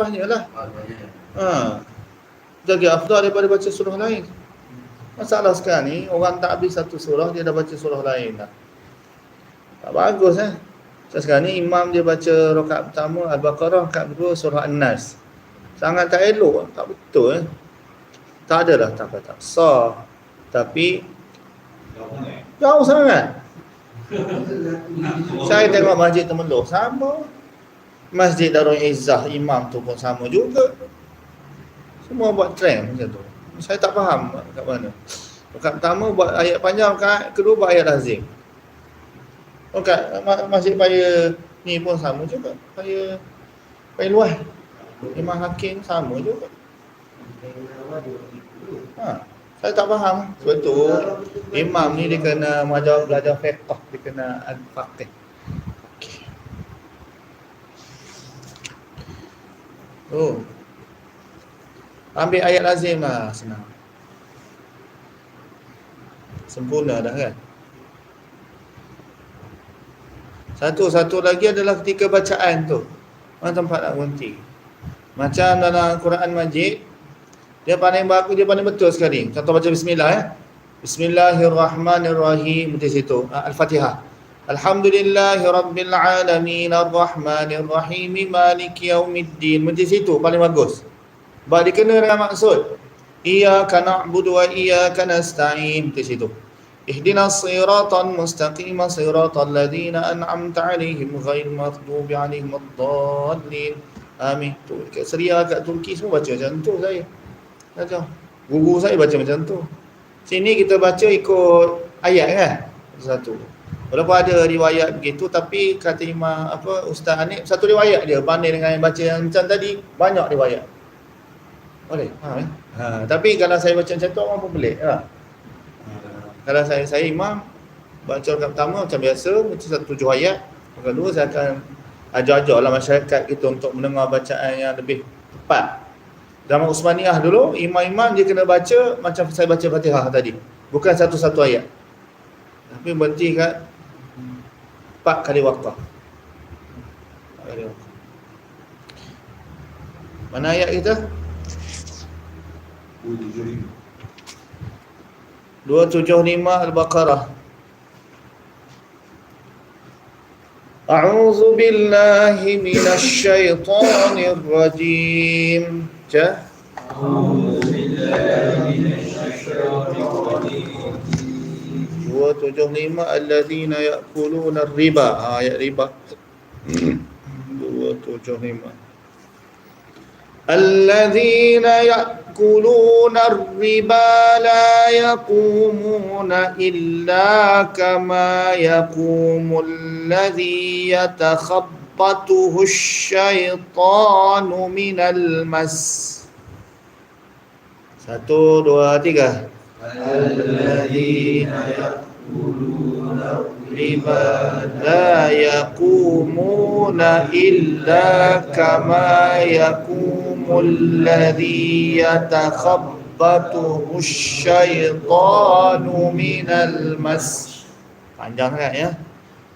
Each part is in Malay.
lepasnya lah. Ha. Jadi afdal daripada baca surah lain. Masalah sekarang ni orang tak habis satu surah dia dah baca surah lain dah. Tak bagus eh. Sekarang ni imam dia baca rakaat pertama Al-Baqarah, rakaat kedua surah An-Nas. Sangat tak elok, tak betul eh. Tak adalah tak tak sah. Tapi jauh sangat. Saya tengok masjid Temeloh sama. Masjid Darul Izzah imam tu pun sama juga. Semua buat trend macam tu. Saya tak faham kat mana. Rakaat pertama buat ayat panjang, rakaat kedua buat ayat lazim. Rakaat masjid paya ni pun sama juga. Paya paya luas. Imam Hakim sama juga. Ha. Saya tak faham. Sebab tu imam ni dia kena belajar fiqh, dia kena al-faqih. Oh. Ambil ayat lazim lah senang. Sempurna dah kan? Satu-satu lagi adalah ketika bacaan tu. Mana tempat nak berhenti? Macam dalam Quran Majid, dia paling bagus, dia paling betul sekali. Contoh baca bismillah ya. Bismillahirrahmanirrahim di situ. Ah, Al-Fatihah. Alhamdulillahi rabbil alamin arrahmanir rahim maliki yaumiddin. Di situ paling bagus. Sebab dia kena dengan maksud. Iyyaka na'budu wa iyyaka nasta'in di situ. Ihdinas siratal mustaqim siratal ladzina an'amta 'alaihim ghairil maghdubi 'alaihim waddallin. Amin. Tu kat Syria kat Turki semua baca macam tu saya. Baca. Guru saya baca macam tu. Sini kita baca ikut ayat kan? Satu. Walaupun ada riwayat begitu tapi kata Imam apa Ustaz Hanif satu riwayat dia banding dengan yang baca yang macam tadi banyak riwayat. Boleh. Ha, eh? ha tapi kalau saya baca macam tu orang pun pelik ha. Kalau saya saya imam baca rakaat pertama macam biasa baca satu tujuh ayat. Yang kedua saya akan ajar-ajarlah masyarakat kita untuk mendengar bacaan yang lebih tepat Zaman Usmaniyah dulu, imam-imam dia kena baca macam saya baca Fatihah tadi. Bukan satu-satu ayat. Tapi berhenti kat empat kali waktu. Mana ayat kita? 275 Al-Baqarah. أعوذ بالله من الشيطان الرجيم أعوذ بالله من الشيطان الرجيم الذين يأكلون الربا. آية ربا. وتجنم الذين يأكلون الربا لا يقومون إلا كما يقوم الذي يتخبطه الشيطان من المس. Satu, dua, tiga. الربا لا يقومون إلا كما يقوم الذي يتخبطه الشيطان من المس. Panjang sangat ya.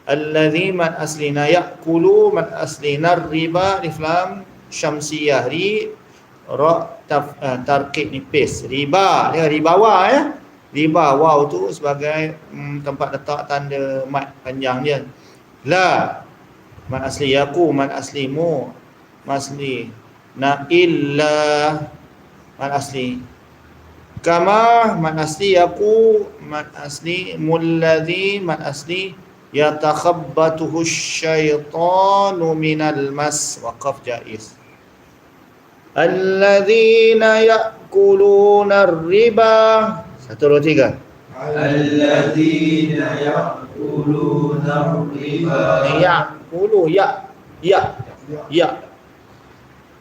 الذي من أصلنا يأكلون من أصلنا الربا. لفلام شمسيه ري ra taf, uh, tarkib nipis. Riba. Dia ribawa ya. Riba waw tu sebagai um, tempat letak tanda mat panjang dia. La. Man asli yaku man aslimu masli na illa man asli kama. Man asli yaku man asli mulladhi. Man asli yatakhabbatuhu syaitanu minal mas. Waqaf jaiz الذين يأكلون الربا. Satu dua الذين يأكلون الربا. يأكلوا يأ يأ يأ.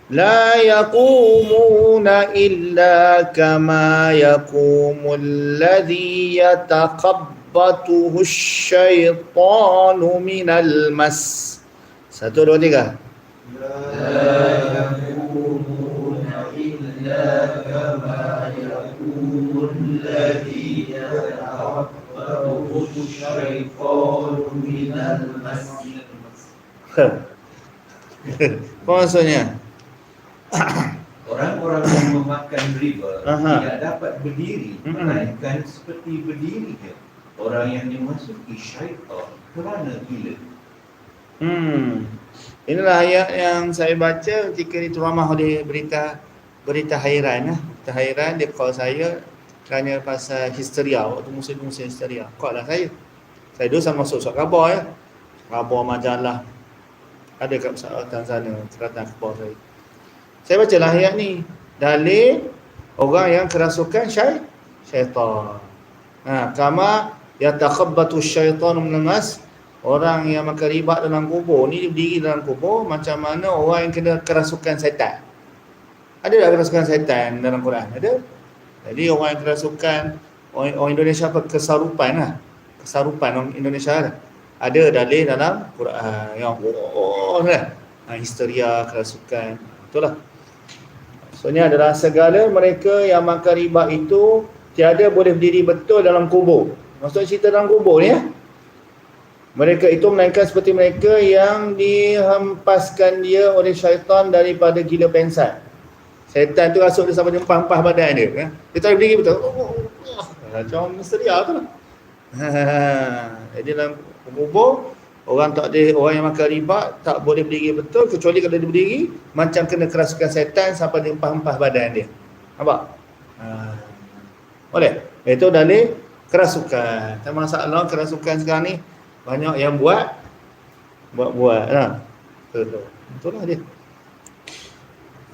لا يقومون إلا كما يقوم الذي يتقبطه الشيطان من المس. Satu dua لا يقومون إلا كما يقوم الذي يتخبطه الشيطان من المس Apa maksudnya? Orang-orang yang memakan riba Aha. tidak dapat berdiri Mm-mm. melainkan seperti berdirinya orang yang dimasuki syaitan kerana gila. Hmm. Inilah ayat yang saya baca ketika diteramah oleh berita berita hairan lah. Berita hairan dia call saya kerana pasal histeria waktu musim-musim histeria. Call lah saya. Saya dulu sama surat khabar ya. Khabar majalah. Ada kat pesawatan sana sekatan khabar saya. Saya baca lah ayat ni. Dalil orang yang kerasukan syai syaitan. Ha, kama yatakhabbatu syaitanu min nas Orang yang makan riba dalam kubur ni berdiri dalam kubur macam mana orang yang kena kerasukan syaitan. Ada tak kerasukan syaitan dalam Quran? Ada. Jadi orang yang kerasukan orang, orang Indonesia apa kesarupan lah. Kesarupan orang Indonesia lah. Ada dalil dalam Quran yang oh, oh lah. Ha, histeria, kerasukan. Itulah. Maksudnya adalah segala mereka yang makan riba itu tiada boleh berdiri betul dalam kubur. Maksudnya cerita dalam kubur ni ya. Mereka itu melainkan seperti mereka yang dihempaskan dia oleh syaitan daripada gila pensan. Syaitan tu rasuk dia sampai empah-empah badan dia. Kan? Dia boleh berdiri betul. Oh, oh, oh. Macam seria tu lah. Jadi dalam kubur, orang tak ada, orang yang makan riba tak boleh berdiri betul kecuali kalau dia berdiri macam kena kerasukan syaitan sampai dia empah-empah badan dia. Nampak? Ha. Boleh? Itu dalil kerasukan. Tak masalah kerasukan sekarang ni banyak yang buat buat-buat. Betul. Itulah dia.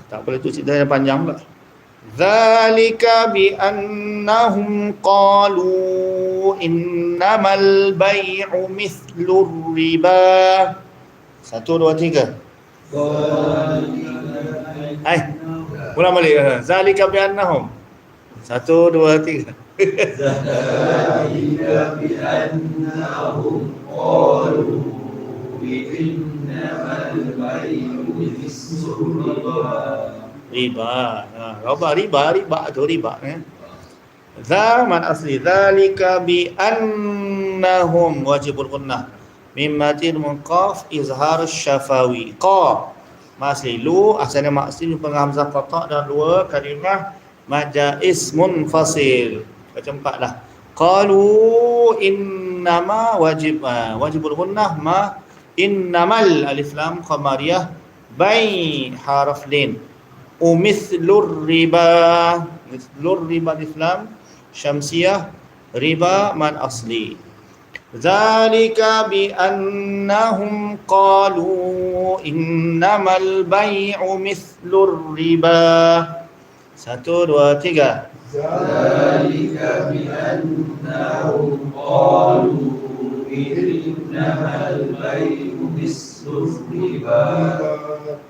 Tak boleh tu cerita yang panjang pula. Zalika bi annahum qalu innamal bai'u mithlu riba. Satu, dua, tiga. Hai. Ulang balik. Zalika bi annahum. Satu, dua, tiga. Zalika bi annahum qalu Riba. Ha, riba, riba, riba tu riba eh. Zaman asli zalika bi annahum wajibul gunnah. Mimmatin munqaf izhar syafawi. Qa. Masli lu asalnya maksli jumpa hamzah qata dan dua kalimah maja ismun fasil macam empat lah. Qalu innama wajib ah, wajibul gunnah ma innamal alif lam qamariyah bai harf lin umithlur riba mithlur riba alif lam syamsiyah riba man asli Zalika bi annahum qalu innamal bai'u mithlur riba Satu, dua, tiga إنما البيع مثل الربا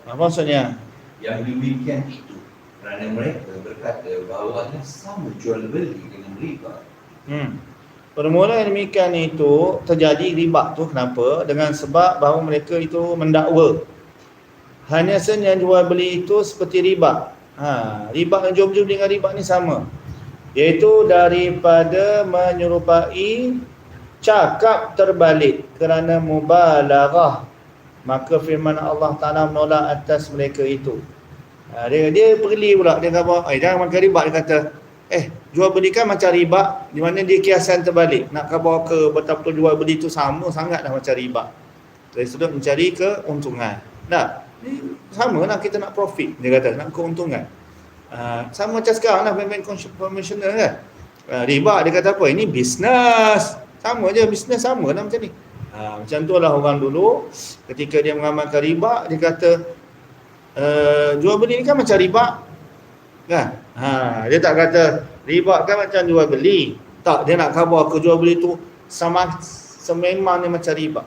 Apa maksudnya? Yang demikian itu kerana mereka berkata bahawanya sama jual beli dengan riba. Hmm. Permula demikian itu terjadi riba tu kenapa? Dengan sebab bahawa mereka itu mendakwa. Hanya saja yang jual beli itu seperti riba. Ha, riba dan jual beli dengan riba ni sama. Iaitu daripada menyerupai cakap terbalik kerana mubalaghah. Maka firman Allah Taala menolak atas mereka itu. Ha, dia dia perli pula dia kata, "Eh jangan makan riba." Dia kata, "Eh, jual beli kan macam riba, di mana dia kiasan terbalik. Nak khabar ke betul-betul jual beli itu sama sangatlah macam riba." Dari sudut mencari keuntungan. Nah, sama lah kita nak profit dia kata nak keuntungan uh, sama macam sekarang lah bank-bank konvensional kan uh, riba dia kata apa ini bisnes sama je bisnes sama lah macam ni uh, macam tu lah orang dulu ketika dia mengamalkan riba dia kata uh, jual beli ni kan macam riba kan ha, dia tak kata riba kan macam jual beli tak dia nak khabar ke jual beli tu sama sememang ni macam riba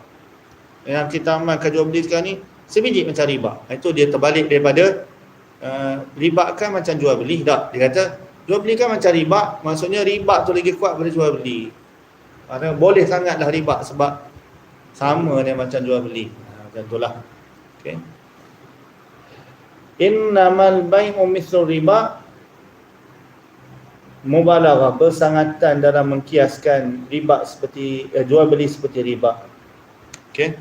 yang kita amalkan jual beli sekarang ni sebiji macam riba. Itu dia terbalik daripada uh, riba kan macam jual beli. Tak, dia kata jual beli kan macam riba, maksudnya riba tu lagi kuat daripada jual beli. Kerana boleh sangatlah riba sebab sama dia macam jual beli. Ha, macam itulah. Okay. Innamal bai'u mithlu riba mubalaghah bersangatan dalam mengkiaskan riba seperti eh, jual beli seperti riba. Okey.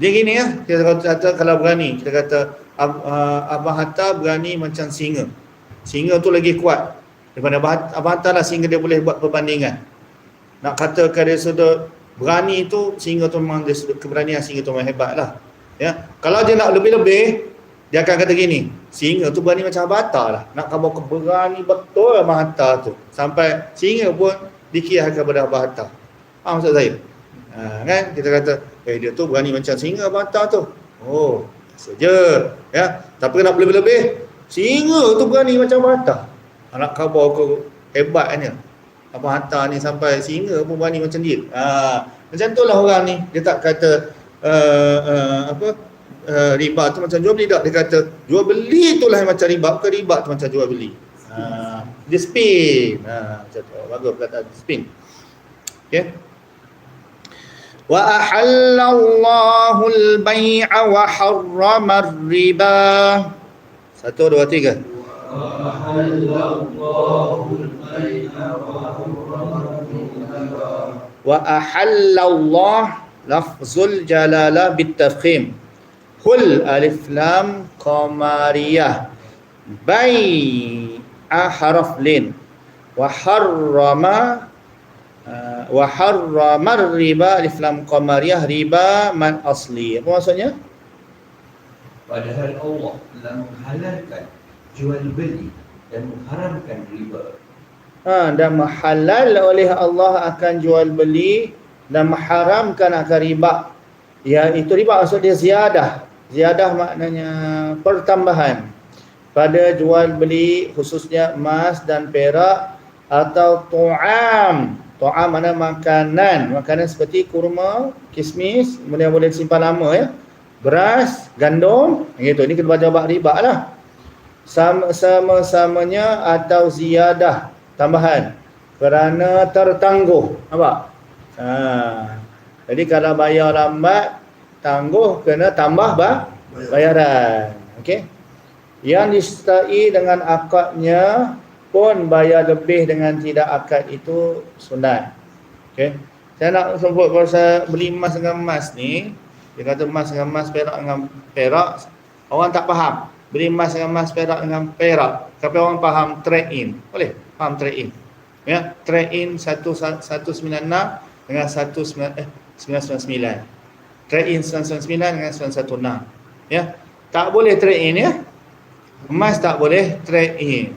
Dia gini ya, kita kata kalau berani, kita kata Ab, uh, Abang Hatta berani macam singa. Singa tu lagi kuat daripada Hatta lah singa dia boleh buat perbandingan. Nak katakan dia sudah berani tu, singa tu memang dia sudah keberanian singa tu memang hebat lah. Ya. Kalau dia nak lebih-lebih, dia akan kata gini, singa tu berani macam Abang Hatta lah. Nak kamu berani betul Abang Hatta tu. Sampai singa pun dikira kepada Abang Hatta. Faham maksud saya? Ha, kan? Kita kata, eh dia tu berani macam singa Abang Hatta tu. Oh, saja ya tapi nak lebih-lebih singa tu berani macam bata anak khabar kau hebatnya apa hantar ni sampai singa pun berani macam dia ha, macam tu lah orang ni dia tak kata uh, uh, apa uh, riba tu macam jual beli tak dia kata jual beli tu lah macam riba bukan riba tu macam jual beli ha, dia spin ha, macam tu bagus kata spin okay وأحل الله البيع وحرم الربا satu dua tiga وأحل الله لفظ الجلالة بالتفخيم. كل ألف لام قمارية. بي أحرف لين. وحرم آه، وحرم الربا. ألف لام قمارية ربا من أصلي. ما maksudnya؟ Padahal Allah telah menghalalkan jual beli dan mengharamkan riba. Ha, dan halal oleh Allah akan jual beli dan mengharamkan akan riba. Ya, itu riba maksud dia ziyadah. Ziyadah maknanya pertambahan pada jual beli khususnya emas dan perak atau tu'am To'am mana makanan. Makanan seperti kurma, kismis, yang boleh simpan lama ya. Beras, gandum, gitu. Ini kita baca bab riba lah. Sama-samanya atau ziyadah tambahan kerana tertangguh. Nampak? Ha. Jadi kalau bayar lambat, tangguh kena tambah bah bayaran. Okey. Yang disertai dengan akadnya pun bayar lebih dengan tidak akad itu sunat. Okey. Saya nak sebut pasal beli emas dengan emas ni. Dia kata emas dengan emas, perak dengan perak. Orang tak faham. Beli emas dengan emas, perak dengan perak. Tapi orang faham trade in. Boleh? Faham trade in. Ya, trade in 196 dengan 19 eh 999. Trade in 999 dengan 916. Ya. Tak boleh trade in ya. Emas tak boleh trade in.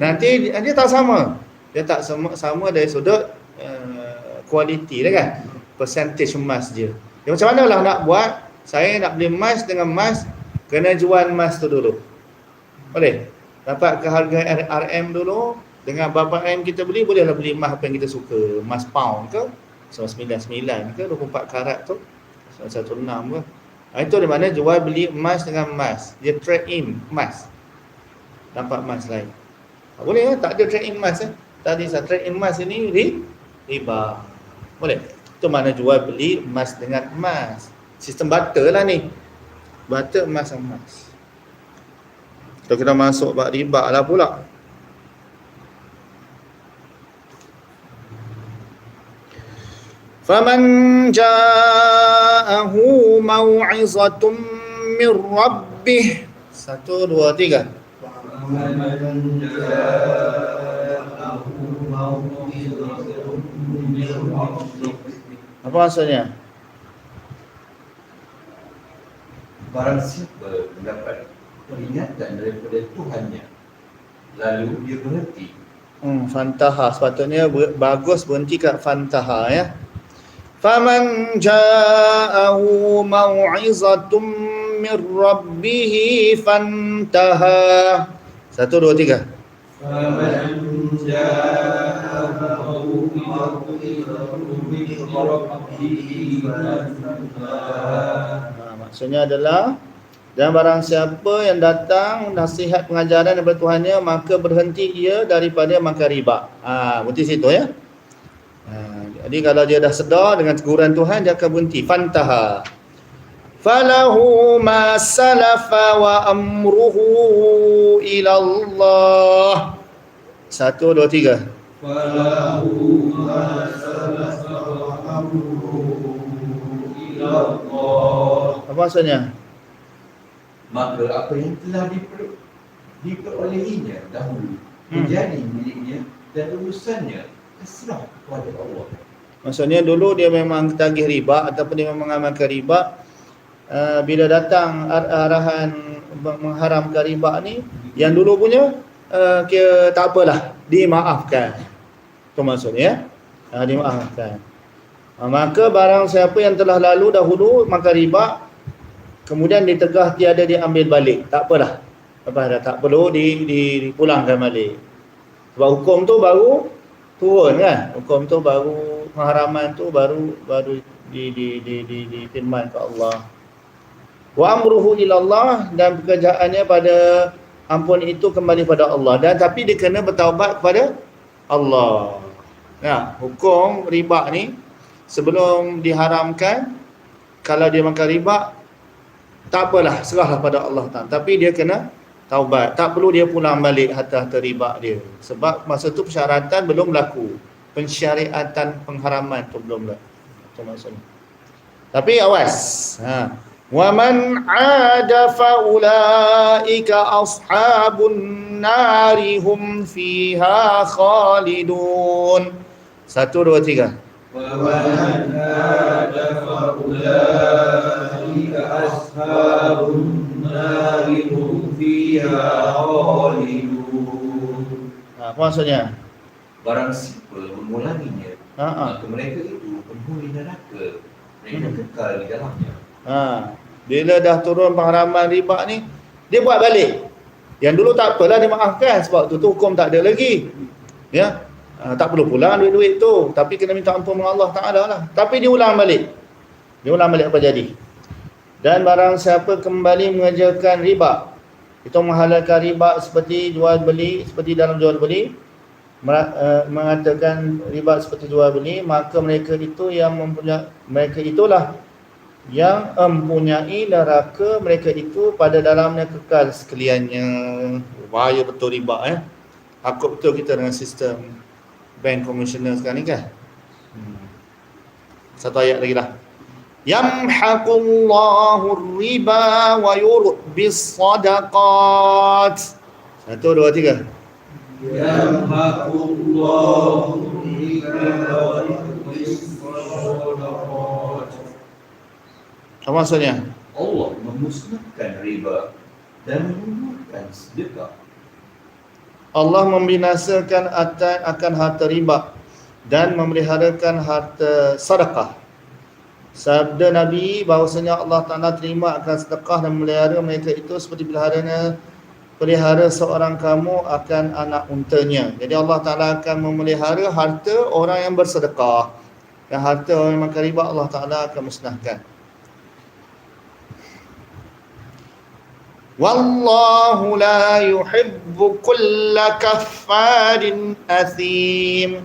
Nanti dia tak sama. Dia tak sama, sama dari sudut uh, kualiti uh, kan. Percentage emas dia. Dia macam mana lah nak buat? Saya nak beli emas dengan emas kena jual emas tu dulu. Boleh? Dapat ke harga RM dulu dengan berapa RM kita beli bolehlah beli emas apa yang kita suka. Emas pound ke? 99 ke 24 karat tu. 116 ke? Itu di mana jual beli emas dengan emas. Dia trade in emas. Dapat emas lain. Tak boleh eh? tak ada trade in emas eh. Tadi saya trade in emas ini riba. Boleh. Itu mana jual beli emas dengan emas. Sistem barter lah ni. Barter emas dengan emas. Kalau kita masuk bab riba lah pula. فمن جاءه موعظة من ربه satu dua tiga apa maksudnya? Barang siapa mendapat peringatan daripada Tuhannya Lalu dia berhenti Hmm, fantaha. Sepatutnya bagus berhenti kat fantaha ya. Faman ja'ahu mau'izatum min rabbih fantaha. Satu, dua, tiga. Nah, maksudnya adalah dan barang siapa yang datang nasihat pengajaran daripada Tuhannya maka berhenti ia daripada makan riba. Ha, berhenti situ ya. Ha, jadi kalau dia dah sedar dengan teguran Tuhan dia akan berhenti. Fantaha falahu ma salafa wa amruhu ila Allah. Satu, dua, tiga. Falahu ma Apa maksudnya? Maka apa yang telah diper, diperolehinya dahulu Hmm. menjadi miliknya dan urusannya terserah kepada Allah. Maksudnya dulu dia memang tagih riba ataupun dia memang mengamalkan riba uh, bila datang ar- arahan meng- mengharamkan riba ni yang dulu punya uh, kira tak apalah dimaafkan. Itu maksudnya uh, dimaafkan. Uh, maka barang siapa yang telah lalu dahulu makan riba kemudian ditegah tiada diambil balik. Tak apalah. Apa dah tak perlu di, di, dipulangkan balik. Sebab hukum tu baru turun kan. Hukum tu baru pengharaman tu baru baru di di di di difirman ke Allah. Wa amruhu ilallah dan pekerjaannya pada ampun itu kembali pada Allah dan tapi dia kena bertaubat kepada Allah. Ya, hukum riba ni sebelum diharamkan kalau dia makan riba tak apalah serahlah pada Allah Taala tapi dia kena taubat. Tak perlu dia pulang balik harta-harta riba dia. Sebab masa tu persyaratan belum berlaku. Pensyariatan pengharaman tu belum berlaku. Maksudnya? Tapi awas ha. Wa man ada fa ulaika ashabun nari hum fiha khalidun. Satu dua tiga ومن هاد فأولئك أصحاب النار هم فيها خالدون ha, apa maksudnya Barang siapa mengulanginya ha, ha. Maka mereka itu penghuni neraka Mereka Hmm. kekal di dalamnya Ha, bila dah turun pengharaman riba ni, dia buat balik. Yang dulu tak apalah dia maafkan sebab tu tu hukum tak ada lagi. Ya. Ha, tak perlu pulang duit-duit tu, tapi kena minta ampun dengan Allah Taala lah. Tapi dia ulang balik. Dia ulang balik apa jadi? Dan barang siapa kembali mengerjakan riba, itu menghalalkan riba seperti jual beli, seperti dalam jual beli, uh, mengatakan riba seperti jual beli, maka mereka itu yang mempunyai mereka itulah yang mempunyai neraka mereka itu pada dalamnya kekal sekaliannya. Bahaya betul riba eh. Takut betul kita dengan sistem bank konvensional sekarang ni kan? Hmm. satu ayat lagi lah. Yamhaqullahu riba wa yurbis sadaqat. Satu dua tiga. Yamhaqullahu riba wa yurbis sadaqat. Apa maksudnya? Allah memusnahkan riba dan menurunkan sedekah. Allah membinasakan akan, akan harta riba dan memeliharakan harta sedekah. Sabda Nabi bahawasanya Allah Ta'ala terima akan sedekah dan memelihara mereka itu seperti peliharanya pelihara seorang kamu akan anak untanya. Jadi Allah Ta'ala akan memelihara harta orang yang bersedekah. Dan harta orang yang makan riba Allah Ta'ala akan musnahkan. Wallahu la yuhibbu kulla kaffarin athim.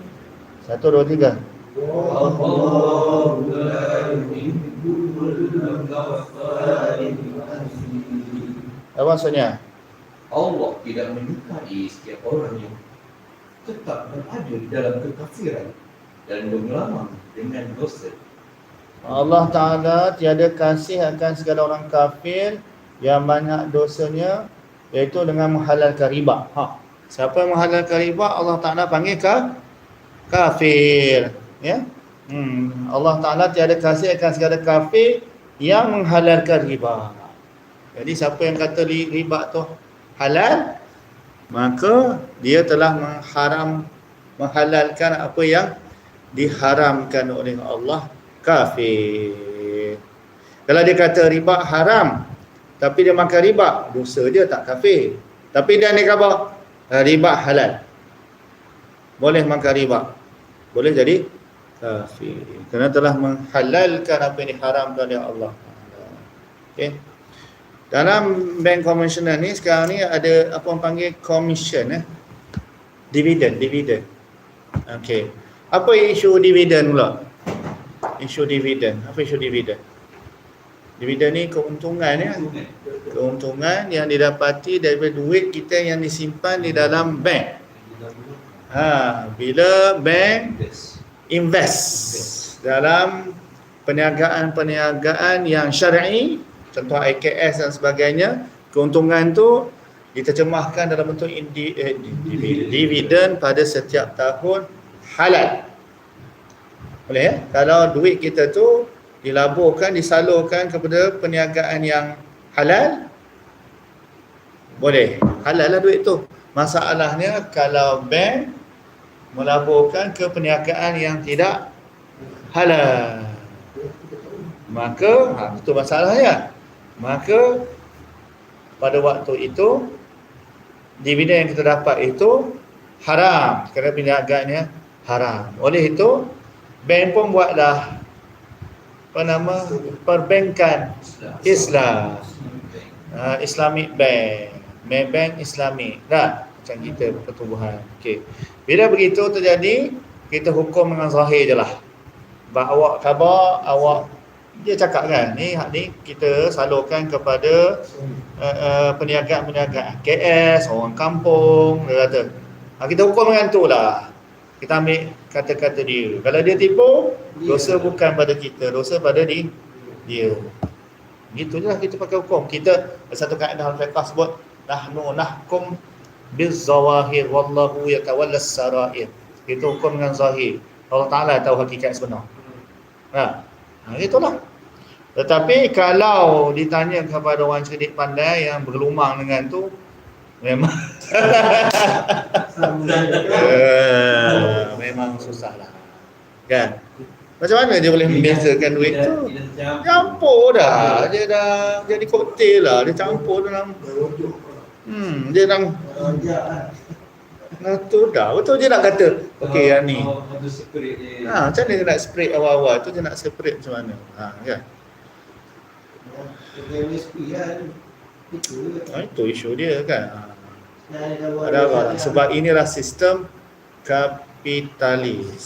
Satu, dua, tiga. Wallahu la yuhibbu kulla kaffarin. Apa maksudnya? Allah tidak menyukai setiap orang yang tetap berada di dalam kekafiran dan mengelamang dengan dosa. Allah Ta'ala tiada kasih akan segala orang kafir yang banyak dosanya iaitu dengan menghalalkan riba. Ha. Siapa yang menghalalkan riba Allah Ta'ala panggil ka kafir. Ya. Hmm. Allah Ta'ala tiada kasih akan segala kafir yang menghalalkan riba. Jadi siapa yang kata riba tu halal maka dia telah mengharam menghalalkan apa yang diharamkan oleh Allah kafir. Kalau dia kata riba haram tapi dia makan riba, dosa dia tak kafir. Tapi dia ni khabar riba halal. Boleh makan riba. Boleh jadi kafir. Kerana telah menghalalkan apa yang diharamkan oleh Allah. Okey. Dalam bank konvensional ni sekarang ni ada apa orang panggil commission eh. Dividen, dividen. Okey. Apa isu dividen pula? Isu dividen. Apa isu dividen? Dividen ni keuntungan ya. Keuntungan yang didapati daripada duit kita yang disimpan di dalam bank. Ha, bila bank invest dalam perniagaan-perniagaan yang syar'i contoh IKS dan sebagainya keuntungan tu diterjemahkan dalam bentuk indi, eh, dividen, pada setiap tahun halal boleh ya kalau duit kita tu dilaburkan disalurkan kepada perniagaan yang halal? Boleh. Halal lah duit tu. Masalahnya kalau bank melaburkan ke perniagaan yang tidak halal. Maka ha, itu masalahnya maka pada waktu itu dividen yang kita dapat itu haram. Kerana perniagaannya haram. Oleh itu bank pun buatlah apa nama? Perbankan. Islam. Uh, Islamic Bank. Maybank Islamic. Dah macam kita pertubuhan. Okey. Bila begitu terjadi kita hukum dengan zahir je lah. Awak khabar awak dia cakap kan ni hak ni kita salurkan kepada uh, uh, peniagaan-peniagaan KS orang kampung dia kata. Ha, kita hukum dengan tu lah kita ambil kata-kata dia. Kalau dia tipu dosa bukan pada kita dosa pada di dia. Gitu je lah kita pakai hukum. Kita satu kaedah al-fiqh sebut nahnu nahkum bizawahir wallahu yatawallas sarair. Kita hukum dengan zahir. Allah Taala tahu hakikat sebenar. Ha, ha itulah. Tetapi kalau ditanya kepada orang cerdik pandai yang berlumang dengan tu memang. Uh, memang susah lah kan? Macam mana dia boleh membezakan duit tu? Campur dah. Dia dah jadi koktel lah. Dia campur dalam hmm dia dalam Nah tu dah. Betul dia nak kata. Okey yang ni. Ha macam mana dia nak spray awal-awal tu? Dia nak separate macam mana? Ha kan? Ha, itu isu dia kan. Ha. Apa? Sebab inilah sistem kapitalis.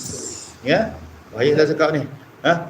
Ya? Bahaya dah cakap ni? Ha